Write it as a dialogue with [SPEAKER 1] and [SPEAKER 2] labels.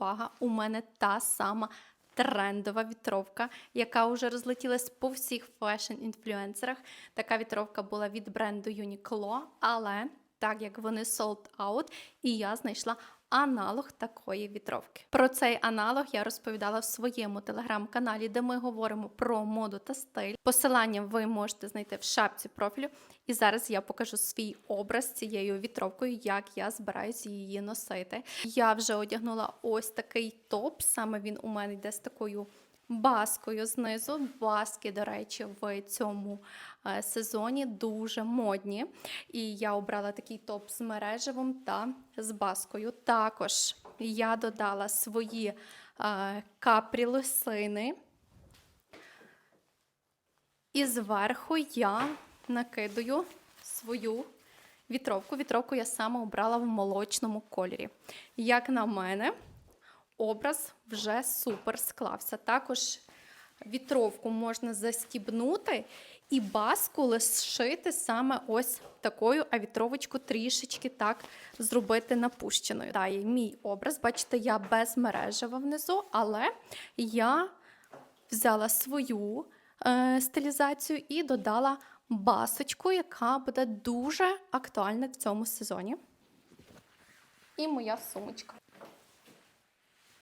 [SPEAKER 1] увага, у мене та сама трендова вітровка, яка вже розлетілась по всіх фешн-інфлюенсерах. Така вітровка була від бренду Uniqlo, але так як вони sold out, і я знайшла аналог такої вітровки. Про цей аналог я розповідала в своєму телеграм-каналі, де ми говоримо про моду та стиль. Посилання ви можете знайти в шапці профілю. І зараз я покажу свій образ цією вітровкою, як я збираюся її носити. Я вже одягнула ось такий топ. Саме він у мене йде з такою баскою знизу. Баски, до речі, в цьому е, сезоні дуже модні. І я обрала такий топ з мережевим та з баскою. Також я додала свої е, капрі лосини. І зверху я накидаю свою вітровку. Вітровку я саме обрала в молочному кольорі. Як на мене, образ вже супер склався. Також вітровку можна застібнути і баску лишити саме ось такою, а вітровочку трішечки так зробити напущеною. Дає мій образ, бачите, я без мережева внизу, але я взяла свою е, стилізацію і додала басочку, яка буде дуже актуальна в цьому сезоні. І моя сумочка.